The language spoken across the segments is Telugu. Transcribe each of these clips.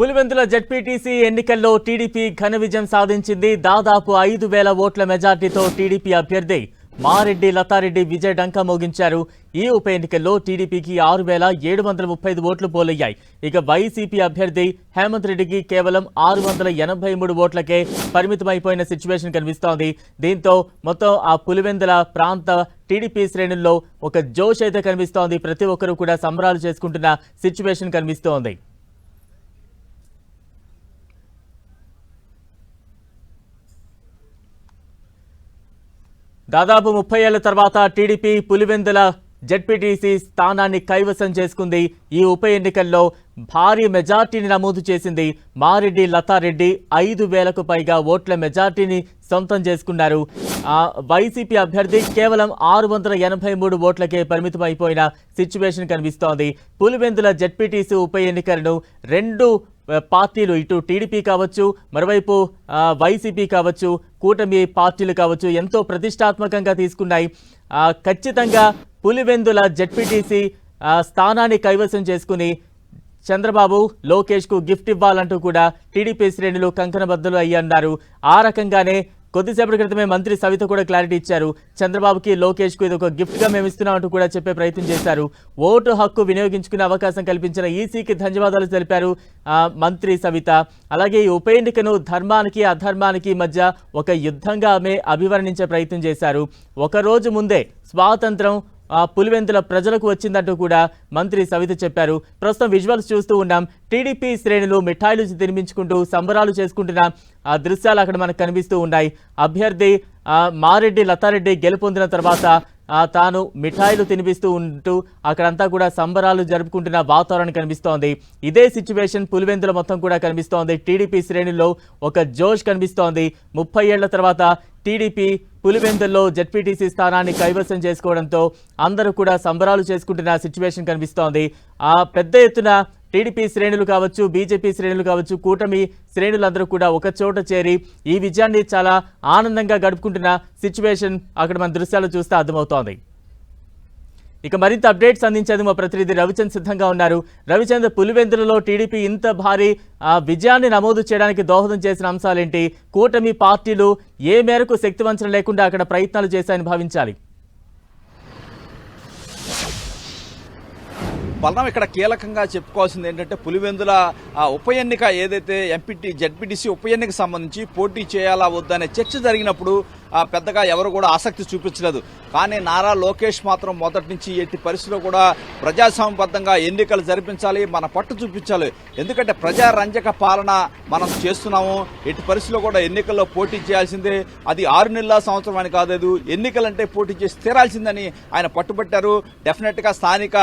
పులివెందుల జడ్పీటీసీ ఎన్నికల్లో టీడీపీ ఘన విజయం సాధించింది. దాదాపు ఐదు వేల ఓట్ల మెజార్టీతో టీడీపీ అభ్యర్థి మారెడ్డి లతారెడ్డి విజయ డంకా మోగించారు. ఈ ఉప ఎన్నికల్లో టీడీపీకి ఆరు వేల ఏడు వందల ముప్పై ఐదు ఓట్లు పోలయ్యాయి. ఇక వైసీపీ అభ్యర్థి హేమంత్ రెడ్డికి కేవలం ఆరు వందల ఎనభై మూడు ఓట్లకే పరిమితమైపోయిన సిచ్యువేషన్ కనిపిస్తోంది. దీంతో మొత్తం ఆ పులివెందుల ప్రాంత టీడీపీ శ్రేణుల్లో ఒక జోష్ అయితే కనిపిస్తోంది. ప్రతి ఒక్కరూ కూడా సంబరాలు చేసుకుంటున్న సిచ్యువేషన్ కనిపిస్తోంది. దాదాపు ముప్పై ఏళ్ళ తర్వాత టీడీపీ పులివెందుల జడ్పీటీసీ స్థానాన్ని కైవసం చేసుకుంది. ఈ ఉప ఎన్నికల్లో భారీ మెజార్టీని నమోదు చేసింది మారెడ్డి లతారెడ్డి. ఐదు వేలకు పైగా ఓట్ల మెజార్టీని సొంతం చేసుకున్నారు. వైసీపీ అభ్యర్థి కేవలం ఆరు వందల ఎనభై మూడు ఓట్లకే పరిమితం అయిపోయిన సిచ్యువేషన్ కనిపిస్తోంది. పులివెందుల జడ్పీటీసీ ఉప ఎన్నికలను రెండు పార్టీలు ఇటు టీడీపీ కావచ్చు మరోవైపు వైసీపీ కావచ్చు కూటమి పార్టీలు కావచ్చు ఎంతో ప్రతిష్టాత్మకంగా తీసుకున్నాయి. ఖచ్చితంగా పులివెందుల జడ్పీటీసీ స్థానాన్ని కైవసం చేసుకుని చంద్రబాబు లోకేష్కు గిఫ్ట్ ఇవ్వాలంటూ కూడా టీడీపీ శ్రేణులు కంకణబద్దలు అయ్యన్నారు. ఆ రకంగానే కొద్దిసేపటి క్రితమే మంత్రి సవిత కూడా క్లారిటీ ఇచ్చారు. చంద్రబాబుకి లోకేష్కు ఇది ఒక గిఫ్ట్గా మేము ఇస్తున్నామంటూ కూడా చెప్పే ప్రయత్నం చేశారు. ఓటు హక్కు వినియోగించుకునే అవకాశం కల్పించిన ఈసీకి ధన్యవాదాలు తెలిపారు మంత్రి సవిత. అలాగే ఈ ఉప ఎన్నికను ధర్మానికి అధర్మానికి మధ్య ఒక యుద్ధంగా ఆమె అభివర్ణించే ప్రయత్నం చేశారు. ఒకరోజు ముందే స్వాతంత్రం పులివెందుల ప్రజలకు వచ్చిందంటూ కూడా మంత్రి సవిత చెప్పారు. ప్రస్తుతం విజువల్స్ చూస్తూ ఉన్నాం. టీడీపీ శ్రేణులు మిఠాయిలు తినిపించుకుంటూ సంబరాలు చేసుకుంటున్న ఆ దృశ్యాలు అక్కడ మనకు కనిపిస్తూ ఉన్నాయి. అభ్యర్థి మారెడ్డి లతారెడ్డి గెలుపొందిన తర్వాత తాను మిఠాయిలు తినిపిస్తూ ఉంటూ అక్కడంతా కూడా సంబరాలు జరుపుకుంటున్న వాతావరణం కనిపిస్తోంది. ఇదే సిచ్యువేషన్ పులివెందుల మొత్తం కూడా కనిపిస్తోంది. టీడీపీ శ్రేణుల్లో ఒక జోష్ కనిపిస్తోంది. ముప్పై ఏళ్ళ తర్వాత టీడీపీ పులివెందుల్లో జడ్పీటీసీ స్థానాన్ని కైవసం చేసుకోవడంతో అందరూ కూడా సంబరాలు చేసుకుంటున్న సిచ్యువేషన్ కనిపిస్తోంది. ఆ పెద్ద ఎత్తున టీడీపీ శ్రేణులు కావచ్చు బీజేపీ శ్రేణులు కావచ్చు కూటమి శ్రేణులందరూ కూడా ఒక చోట చేరి ఈ విజయాన్ని చాలా ఆనందంగా గడుపుకుంటున్న సిచ్యువేషన్ అక్కడ మన దృశ్యాలు చూస్తే అర్థమవుతోంది. ఇక మరింత అప్డేట్స్ అందించేది మా ప్రతినిధి రవిచంద్ సిద్ధంగా ఉన్నారు. రవిచంద్ పులివెందులలో టీడీపీ ఇంత భారీ ఆ, విజయాన్ని నమోదు చేయడానికి దోహదం చేసిన అంశాలేంటి? కూటమి పార్టీలు ఏ మేరకు శక్తివంచన లేకుండా అక్కడ ప్రయత్నాలు చేశాయని భావించాలి. బలం ఇక్కడ కీలకంగా చెప్పుకోవాల్సింది ఏంటంటే పులివెందుల ఆ, ఉప ఎన్నిక ఏదైతే ఎంపీటీ జడ్పీటీసీ ఉప ఎన్నిక సంబంధించి పోటీ చేయాలా వద్దనే చర్చ జరిగినప్పుడు పెద్దగా ఎవరు కూడా ఆసక్తి చూపించలేదు. కానీ నారా లోకేష్ మాత్రం మొదటి నుంచి ఎట్టి పరిస్థితిలో కూడా ప్రజాస్వామ్యబద్ధంగా ఎన్నికలు జరిపించాలి మన పట్టు చూపించాలి. ఎందుకంటే ప్రజారంజక పాలన మనం చేస్తున్నాము. ఎట్టి పరిస్థితిలో కూడా ఎన్నికల్లో పోటీ చేయాల్సిందే. అది ఆరు నెలల సంవత్సరం అని కాదు ఎన్నికలంటే పోటీ చేసి తీరాల్సిందని ఆయన పట్టుబట్టారు. డెఫినెట్గా స్థానిక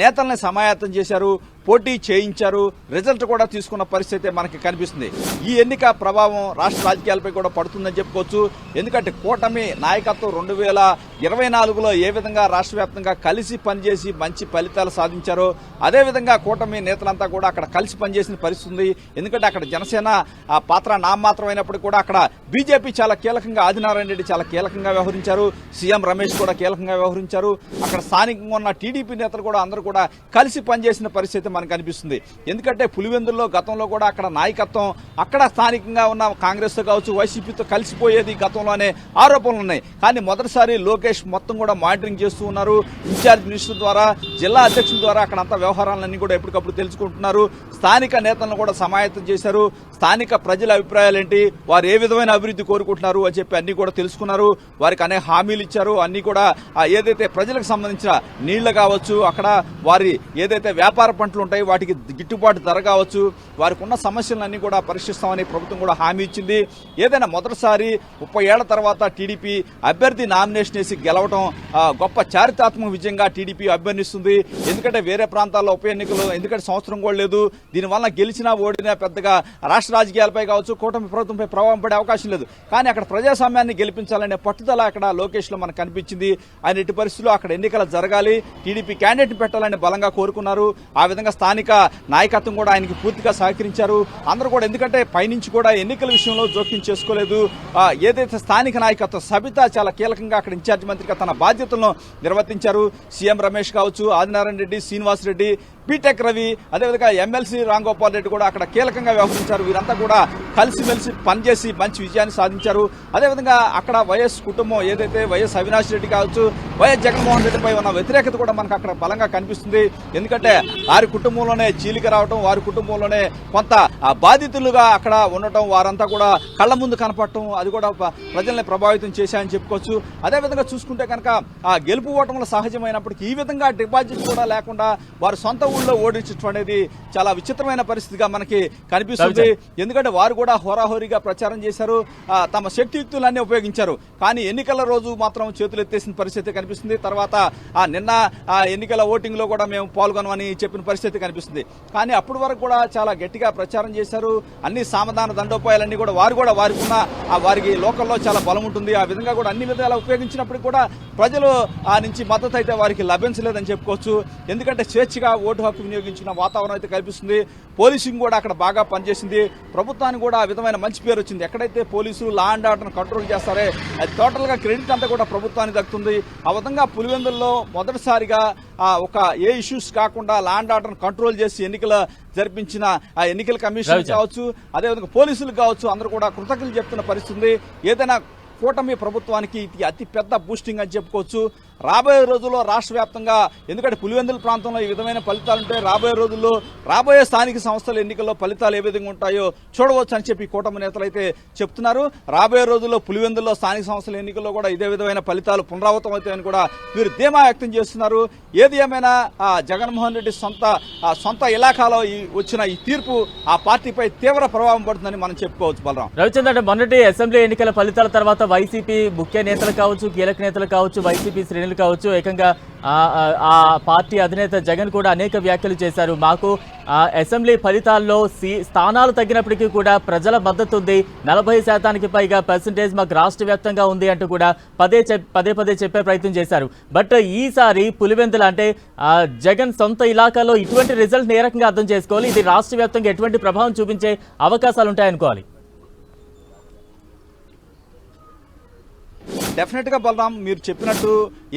నేతల్ని సమాయత్తం చేశారు. పోటీ చేయించారు. రిజల్ట్ కూడా తీసుకున్న పరిస్థితి మనకి కనిపిస్తుంది. ఈ ఎన్నిక ప్రభావం రాష్ట్ర రాజకీయాలపై కూడా పడుతుందని చెప్పుకోవచ్చు. ఎందుకంటే కూటమి నాయకత్వం రెండు వేల ఇరవై నాలుగులో ఏ విధంగా రాష్ట్ర వ్యాప్తంగా కలిసి పనిచేసి మంచి ఫలితాలు సాధించారో అదేవిధంగా కూటమి నేతలంతా కూడా అక్కడ కలిసి పనిచేసిన పరిస్థితి ఉంది. ఎందుకంటే అక్కడ జనసేన ఆ పాత్ర నామాత్రమైనప్పటికీ కూడా అక్కడ బీజేపీ చాలా కీలకంగా ఆదినారాయణ రెడ్డి చాలా కీలకంగా వ్యవహరించారు. సీఎం రమేష్ కూడా కీలకంగా వ్యవహరించారు. అక్కడ స్థానికంగా ఉన్న టీడీపీ నేతలు కూడా అందరూ కూడా కలిసి పనిచేసిన పరిస్థితి మనకు అనిపిస్తుంది. ఎందుకంటే పులివెందుల్లో గతంలో కూడా అక్కడ నాయకత్వం అక్కడ స్థానికంగా ఉన్న కాంగ్రెస్తో కావచ్చు వైసీపీతో కలిసిపోయేది గతంలోనే ఆరోపణలు ఉన్నాయి. కానీ మొదటిసారి లోకేష్ మొత్తం కూడా మానిటరింగ్ చేస్తూ ఉన్నారు. ఇన్ఛార్జ్ మినిస్టర్ ద్వారా జిల్లా అధ్యక్షుల ద్వారా అక్కడ అంతా వ్యవహారాలన్నీ కూడా ఎప్పటికప్పుడు తెలుసుకుంటున్నారు. స్థానిక నేతలను కూడా సమాయత్తం చేశారు. స్థానిక ప్రజల అభిప్రాయాలు ఏంటి వారు ఏ విధమైన అభివృద్ధి కోరుకుంటున్నారు అని చెప్పి అన్ని కూడా తెలుసుకున్నారు. వారికి అనేక హామీలు ఇచ్చారు. అన్ని కూడా ఏదైతే ప్రజలకు సంబంధించిన నీళ్ళు కావచ్చు అక్కడ వారి ఏదైతే వ్యాపార పంటలు ఉంటాయి వాటికి గిట్టుబాటు ధర కావచ్చు వారికి ఉన్న సమస్యలన్నీ కూడా పరిశీలిస్తామని ప్రభుత్వం కూడా హామీ ఇచ్చింది. ఏదైనా మొదటిసారి ముప్పై ఏళ్ళ తర్వాత టీడీపీ అభ్యర్థి నామినేషన్ వేసి గెలవడం గొప్ప చారిత్రాత్మక విజయంగా టీడీపీ అభ్యర్థిస్తుంది ఎందుకంటే వేరే ప్రాంతాల్లో ఉప ఎన్నికలు ఎందుకంటే సంవత్సరం కూడా లేదు. దీనివల్ల గెలిచినా ఓడినా పెద్దగా రాష్ట్ర రాజకీయాలపై కావచ్చు కూటమి ప్రభుత్వంపై ప్రభావం పడే అవకాశం లేదు. కానీ అక్కడ ప్రజాస్వామ్యాన్ని గెలిపించాలనే పట్టుదల అక్కడ లోకేష్లో మనకు కనిపించింది. ఆయన ఎట్టి పరిస్థితుల్లో అక్కడ ఎన్నికలు జరగాలి. టీడీపీ క్యాండిడేట్ పెట్టాలని బలంగా కోరుకున్నారు. ఆ విధంగా స్థానిక నాయకత్వం కూడా ఆయనకి పూర్తిగా సహకరించారు. అందరూ కూడా ఎందుకంటే పైనుంచి కూడా ఎన్నికల విషయంలో జోక్యం చేసుకోలేదు. ఏదైతే స్థానిక నాయకత్వం సబిత చాలా కీలకంగా అక్కడ ఇన్ఛార్జ్ రాజమండ్రిగా తన బాధ్యతలను నిర్వర్తించారు. సీఎం రమేష్ కావచ్చు ఆదినారాయణ రెడ్డి శ్రీనివాస్ రెడ్డి బీటెక్ రవి అదేవిధంగా ఎమ్మెల్సీ రాంగోపాల్ రెడ్డి కూడా అక్కడ కీలకంగా వ్యవహరించారు. వీరంతా కూడా కలిసిమెలిసి పనిచేసి మంచి విజయాన్ని సాధించారు. అదేవిధంగా అక్కడ వైఎస్ కుటుంబం ఏదైతే వైఎస్ అవినాష్ రెడ్డి కావచ్చు వైఎస్ జగన్మోహన్ రెడ్డిపై ఉన్న వ్యతిరేకత కూడా మనకు అక్కడ బలంగా కనిపిస్తుంది. ఎందుకంటే వారి కుటుంబంలోనే చీలిక రావడం వారి కుటుంబంలోనే కొంత బాధితులుగా అక్కడ ఉండటం వారంతా కూడా కళ్ళ ముందు కనపడటం అది కూడా ప్రజల్ని ప్రభావితం చేశాయని చెప్పుకోవచ్చు. అదేవిధంగా చూసుకుంటే కనుక ఆ గెలుపు ఓటములు సహజమైనప్పటికీ ఈ విధంగా డిపాజిట్ కూడా లేకుండా వారి సొంత ఊళ్ళో ఓడించడం అనేది చాలా విచిత్రమైన పరిస్థితిగా మనకి కనిపిస్తుంది. ఎందుకంటే వారు కూడా హోరాహోరీగా ప్రచారం చేశారు. తమ శక్తియుక్తులన్నీ ఉపయోగించారు. కానీ ఎన్నికల రోజు మాత్రం చేతులు ఎత్తేసిన పరిస్థితి కనిపిస్తుంది. తర్వాత ఆ నిన్న ఆ ఎన్నికల ఓటింగ్లో కూడా మేము పాల్గొనమని చెప్పిన పరిస్థితి కనిపిస్తుంది. కానీ అప్పటి వరకు కూడా చాలా గట్టిగా ప్రచారం చేశారు. అన్ని సామధాన దండోపాయాలన్నీ కూడా వారు కూడా వారికి ఉన్న ఆ వారికి లోకల్లో చాలా బలం ఉంటుంది. ఆ విధంగా కూడా అన్ని విధాలా ఉపయోగించినప్పటికీ కూడా ప్రజలు ఆ నుంచి మద్దతు అయితే వారికి లభించలేదని చెప్పుకోవచ్చు. ఎందుకంటే స్వేచ్ఛగా ఓటు హక్కు వినియోగించిన వాతావరణం అయితే కల్పిస్తుంది. పోలీసింగ్ కూడా అక్కడ బాగా పనిచేసింది. ప్రభుత్వానికి కూడా ఆ విధమైన మంచి పేరు వచ్చింది. ఎక్కడైతే పోలీసులు లా అండ్ ఆర్డర్ కంట్రోల్ చేస్తారే అది టోటల్గా క్రెడిట్ అంతా కూడా ప్రభుత్వానికి దక్కుతుంది. ఆ విధంగా పులివెందుల్లో మొదటిసారిగా ఆ, ఒక ఏ ఇష్యూస్ కాకుండా లా అండ్ ఆర్డర్ కంట్రోల్ చేసి ఎన్నికల జరిపించిన ఆ ఎన్నికల కమిషన్. కావచ్చు అదేవిధంగా పోలీసులు కావచ్చు అందరూ కూడా కృతజ్ఞతలు చెప్తున్న పరిస్థితి ఏదైనా కూటమి ప్రభుత్వానికి ఇది అతి పెద్ద బూస్టింగ్ అని చెప్పుకోవచ్చు. రాబోయే రోజుల్లో రాష్ట్ర వ్యాప్తంగా ఎందుకంటే పులివెందుల ప్రాంతంలో ఈ విధమైన ఫలితాలు ఉంటాయి రాబోయే రోజుల్లో రాబోయే స్థానిక సంస్థల ఎన్నికల్లో ఫలితాలు ఏ విధంగా ఉంటాయో చూడవచ్చు అని చెప్పి కూటమి నేతలు అయితే చెప్తున్నారు. రాబోయే రోజుల్లో పులివెందుల్లో స్థానిక సంస్థల ఎన్నికల్లో కూడా ఇదే విధమైన ఫలితాలు పునరావృతం అవుతాయని కూడా వీరు ధీమా వ్యక్తం చేస్తున్నారు. ఏది ఏమైనా ఆ జగన్మోహన్ రెడ్డి సొంత సొంత ఇలాకాలో ఈ వచ్చిన ఈ తీర్పు ఆ పార్టీపై తీవ్ర ప్రభావం పడుతుందని మనం చెప్పుకోవచ్చు బలరాం. రవిచంద్ర అంటే మొన్నటి అసెంబ్లీ ఎన్నికల ఫలితాల తర్వాత వైసీపీ ముఖ్య నేతలు కావచ్చు కీలక నేతలు కావచ్చు వైసీపీ శ్రేణులు కావచ్చు. ఏకంగా ఆ, పార్టీ అధినేత జగన్ కూడా అనేక వ్యాఖ్యలు చేశారు. మాకు అసెంబ్లీ ఫలితాల్లో సీ స్థానాలు తగ్గినప్పటికీ కూడా ప్రజల మద్దతు ఉంది. నలభై శాతానికి పైగా పర్సంటేజ్ మాకు రాష్ట్ర వ్యాప్తంగా ఉంది అంటూ కూడా పదే చెప్- పదే పదే చెప్పే ప్రయత్నం చేశారు. బట్ ఈసారి పులివెందుల అంటే జగన్ సొంత ఇలాకాలో ఇటువంటి రిజల్ట్ ఏ రకంగా అర్థం చేసుకోవాలి? ఇది రాష్ట్ర వ్యాప్తంగా ఎటువంటి ప్రభావం చూపించే అవకాశాలు ఉంటాయనుకోవాలి. డెఫినెట్గా బలరాం మీరు చెప్పినట్టు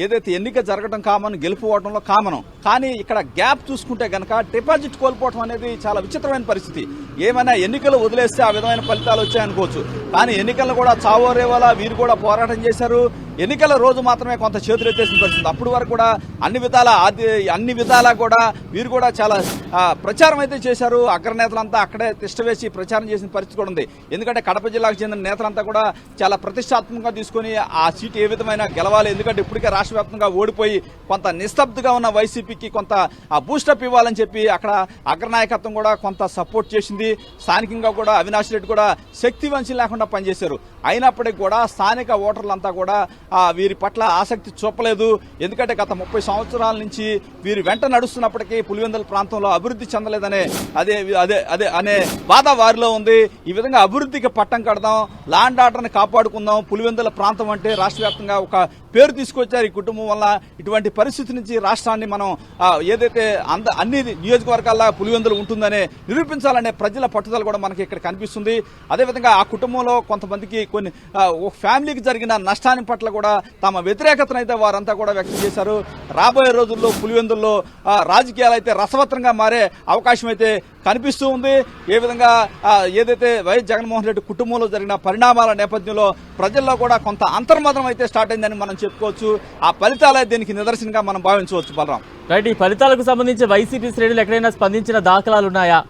ఏదైతే ఎన్నిక జరగడం కామన్ గెలుపుకోవడంలో కామనం కానీ ఇక్కడ గ్యాప్ చూసుకుంటే గనక డిపాజిట్ కోల్పోవడం అనేది చాలా విచిత్రమైన పరిస్థితి. ఏమైనా ఎన్నికలు వదిలేస్తే ఆ విధమైన ఫలితాలు వచ్చాయనుకోవచ్చు. కానీ ఎన్నికల్లో కూడా చావోరేవాలా వీరు కూడా పోరాటం చేశారు. ఎన్నికల రోజు మాత్రమే కొంత చేతులు ఎత్తేసిన పరిస్థితి. అప్పటి వరకు కూడా అన్ని విధాల అన్ని విధాలా కూడా వీరు కూడా చాలా ప్రచారం అయితే చేశారు. అగ్రనేతలంతా అక్కడే తిష్టవేసి ప్రచారం చేసిన పరిస్థితి కూడా ఉంది. ఎందుకంటే కడప జిల్లాకు చెందిన నేతలంతా కూడా చాలా ప్రతిష్టాత్మకంగా తీసుకొని ఆ సీటు ఏ విధమైన గెలవాలి. ఎందుకంటే ఇప్పటికే రాష్ట్ర వ్యాప్తంగా ఓడిపోయి కొంత నిస్తబ్దుగా ఉన్న వైసీపీకి కొంత బూస్టప్ ఇవ్వాలని చెప్పి అక్కడ అగ్రనాయకత్వం కూడా కొంత సపోర్ట్ చేసింది. స్థానికంగా కూడా అవినాష్ రెడ్డి కూడా శక్తి వంచి లేకుండా పనిచేశారు అయినప్పటికీ కూడా స్థానిక ఓటర్లంతా కూడా వీరి పట్ల ఆసక్తి చూపలేదు. ఎందుకంటే గత ముప్పై సంవత్సరాల నుంచి వీరు వెంట నడుస్తున్నప్పటికీ పులివెందుల ప్రాంతంలో అభివృద్ధి చెందలేదనే అదే అదే అదే అనే బాధ వారిలో ఉంది. ఈ విధంగా అభివృద్ధికి పట్టం కడదాం లాండ్ ఆర్డర్ని కాపాడుకుందాం పులివెందుల ప్రాంతం అంటే రాష్ట్ర వ్యాప్తంగా ఒక పేరు తీసుకొచ్చారు ఈ కుటుంబం వల్ల. ఇటువంటి పరిస్థితి నుంచి రాష్ట్రాన్ని మనం ఏదైతే అంద అన్ని నియోజకవర్గాల్లో పులివెందులు ఉంటుందనే నిరూపించాలనే ప్రజల పట్టుదల కూడా మనకి ఇక్కడ కనిపిస్తుంది. అదేవిధంగా ఆ కుటుంబంలో కొంతమందికి కొన్ని ఒక ఫ్యామిలీకి జరిగిన నష్టాన్ని పట్ల కూడా తమ వ్యతిరేకతను అయితే వారంతా కూడా వ్యక్తం చేశారు. రాబోయే రోజుల్లో పులివెందుల్లో రాజకీయాలు అయితే రసవత్రంగా మారే అవకాశం అయితే కనిపిస్తూ ఉంది. ఏ విధంగా ఏదైతే వైఎస్ జగన్మోహన్ రెడ్డి కుటుంబంలో జరిగిన పరిణామాల నేపథ్యంలో ప్రజల్లో కూడా కొంత అంతర్మతం అయితే స్టార్ట్ అయిందని మనం చెప్పుకోవచ్చు. ఆ ఫలితాలే దీనికి నిదర్శనంగా మనం భావించవచ్చు బలరాం. రైట్ ఈ ఫలితాలకు సంబంధించి వైసీపీ శ్రేణులు ఎక్కడైనా స్పందించిన దాఖలాలు ఉన్నాయా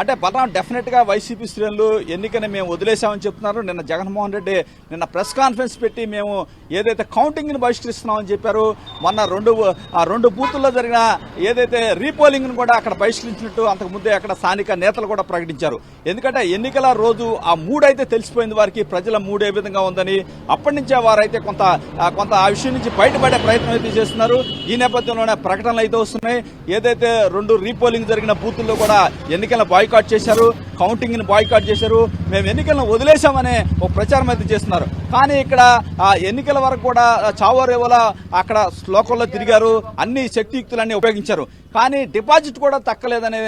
అంటే బలరాం డెఫినెట్గా వైసీపీ శ్రేణులు ఎన్నికని మేము వదిలేశామని చెప్తున్నారు. నిన్న జగన్మోహన్ రెడ్డి నిన్న ప్రెస్ కాన్ఫరెన్స్ పెట్టి మేము ఏదైతే కౌంటింగ్ని బహిష్కరిస్తున్నామని చెప్పారు మొన్న రెండు ఆ రెండు బూతుల్లో జరిగిన ఏదైతే రీపోలింగ్ను కూడా అక్కడ బహిష్కరించినట్టు అంతకు ముందే అక్కడ స్థానిక నేతలు కూడా ప్రకటించారు. ఎందుకంటే ఎన్నికల రోజు ఆ మూడైతే తెలిసిపోయింది వారికి ప్రజల మూడు ఏ విధంగా ఉందని. అప్పటి నుంచే వారైతే కొంత కొంత ఆ విషయం నుంచి బయటపడే ప్రయత్నం అయితే చేస్తున్నారు. ఈ నేపథ్యంలోనే ప్రకటనలు అయితే వస్తున్నాయి. ఏదైతే రెండు రీపోలింగ్ జరిగిన బూతుల్లో కూడా ఎన్నికల బాయ్కాట్ చేశారు. కౌంటింగ్ని బాయ్కాట్ చేశారు. మేము ఎన్నికలను వదిలేశామనే ఒక ప్రచారం అయితే చేస్తున్నారు. కానీ ఇక్కడ ఆ ఎన్నికల వరకు కూడా చావోరేవల అక్కడ శ్లోకంలో తిరిగారు. అన్ని శక్తియుక్తులన్నీ ఉపయోగించారు. కానీ డిపాజిట్ కూడా తక్కలేదనే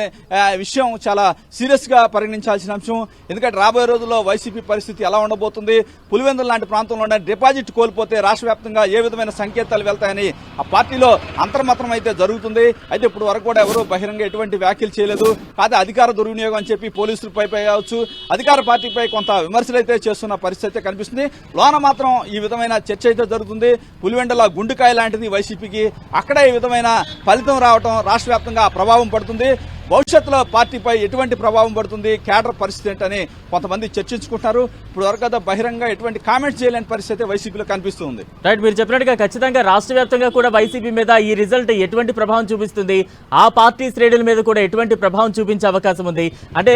విషయం చాలా సీరియస్గా పరిగణించాల్సిన అంశం. ఎందుకంటే రాబోయే రోజుల్లో వైసీపీ పరిస్థితి ఎలా ఉండబోతుంది? పులివెందుల లాంటి ప్రాంతంలో ఉండే డిపాజిట్ కోల్పోతే రాష్ట్ర వ్యాప్తంగా ఏ విధమైన సంకేతాలు వెళ్తాయని ఆ పార్టీలో అంతర్మతం అయితే జరుగుతుంది. అయితే ఇప్పుడు వరకు కూడా ఎవరూ బహిరంగ ఎటువంటి వ్యాఖ్యలు చేయలేదు. కాదు అధికార దుర్వినియోగం అని చెప్పి పోలీసులపై కావచ్చు అధికార పార్టీపై కొంత విమర్శలు అయితే చేస్తున్న పరిస్థితి అయితే కనిపిస్తుంది. లోన మాత్రం ఈ విధమైన చర్చ అయితే జరుగుతుంది. పులివెండల గుండుకాయ లాంటిది వైసీపీకి అక్కడ ఈ విధమైన ఫలితం రావడం రాష్ట్ర వ్యాప్తంగా ప్రభావం పడుతుంది. భవిష్యత్తులో పార్టీపై ఎటువంటి ప్రభావం పడుతుంది కేడర్ పరిస్థితి ఏంటని కొంతమంది చర్చించుకుంటున్నారు. ఇప్పుడు వరకు అయితే బహిరంగ ఎటువంటి కామెంట్స్ చేయలేని పరిస్థితి వైసీపీలో కనిపిస్తుంది. రైట్ మీరు చెప్పినట్టుగా ఖచ్చితంగా రాష్ట్ర వ్యాప్తంగా కూడా వైసీపీ మీద ఈ రిజల్ట్ ఎటువంటి ప్రభావం చూపిస్తుంది? ఆ పార్టీ శ్రేణుల మీద కూడా ఎటువంటి ప్రభావం చూపించే అవకాశం ఉంది? అంటే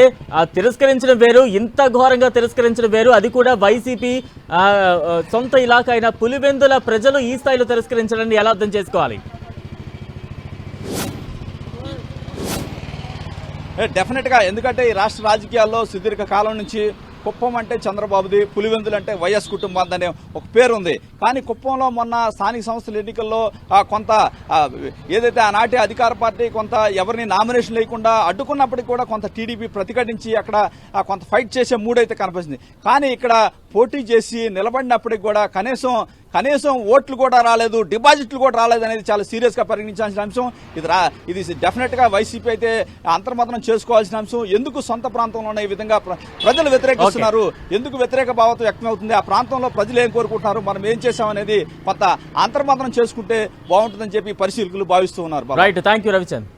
తిరస్కరించడం వేరు ఇంత ఘోరంగా తిరస్కరించడం వేరు అది కూడా వైసీపీ సొంత ఇలాఖ అయిన పులివెందుల ప్రజలు ఈ స్థాయిలో తిరస్కరించడాన్ని ఎలా అర్థం చేసుకోవాలి? డెఫినెట్గా ఎందుకంటే ఈ రాష్ట్ర రాజకీయాల్లో సుదీర్ఘ కాలం నుంచి కుప్పం అంటే చంద్రబాబుది పులివెందులు అంటే వైఎస్ కుటుంబం అనే ఒక పేరు ఉంది కానీ కుప్పంలో మొన్న స్థానిక సంస్థల ఎన్నికల్లో ఆ, కొంత ఆ, ఏదైతే ఆనాటి అధికార పార్టీ కొంత ఎవరిని నామినేషన్ లేకుండా అడ్డుకున్నప్పటికీ కూడా కొంత టీడీపీ ప్రతిఘటించి అక్కడ కొంత ఫైట్ చేసే మూడైతే కనిపిస్తుంది. కానీ ఇక్కడ పోటీ చేసి నిలబడినప్పటికి కూడా కనీసం కనీసం ఓట్లు కూడా రాలేదు డిపాజిట్లు కూడా రాలేదు అనేది చాలా సీరియస్గా పరిగణించాల్సిన అంశం. ఇది రా ఇది డెఫినెట్గా వైసీపీ అయితే అంతర్మతనం చేసుకోవాల్సిన అంశం. ఎందుకు సొంత ప్రాంతంలోనే ఈ విధంగా ప్ర- ప్రజలు వ్యతిరేకిస్తున్నారు? ఎందుకు వ్యతిరేక భావత వ్యక్తమవుతుంది? ఆ ప్రాంతంలో ప్రజలు ఏం కోరుకుంటున్నారు? మనం ఏం చేశామనేది కొంత అంతర్మతనం చేసుకుంటే బాగుంటుందని చెప్పి పరిశీలకులు భావిస్తూ ఉన్నారు. రైట్ థ్యాంక్ యూ రవిచంద్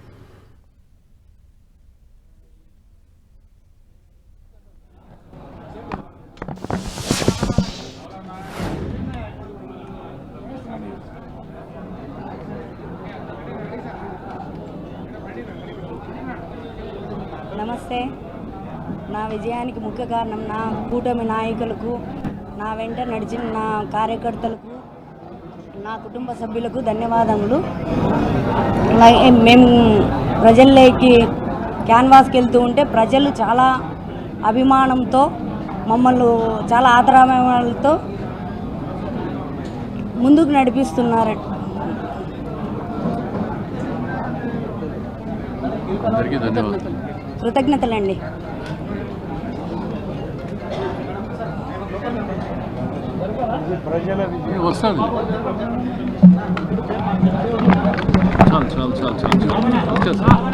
నమస్తే నా విజయానికి ముఖ్య కారణం నా కూటమి నాయకులకు నా వెంట నడిచిన నా కార్యకర్తలకు నా కుటుంబ సభ్యులకు ధన్యవాదములు. అలాగే మేము ప్రజల్లోకి క్యాన్వాస్కి వెళ్తూ ఉంటే ప్రజలు చాలా అభిమానంతో మమ్మల్ని చాలా ఆదరాభిమానాలతో ముందుకు నడిపిస్తున్నారు. అందరికీ ధన్యవాదాలు. కృతజ్ఞతలండి. వస్తుంది చాలు చాలు చాలు చాలు.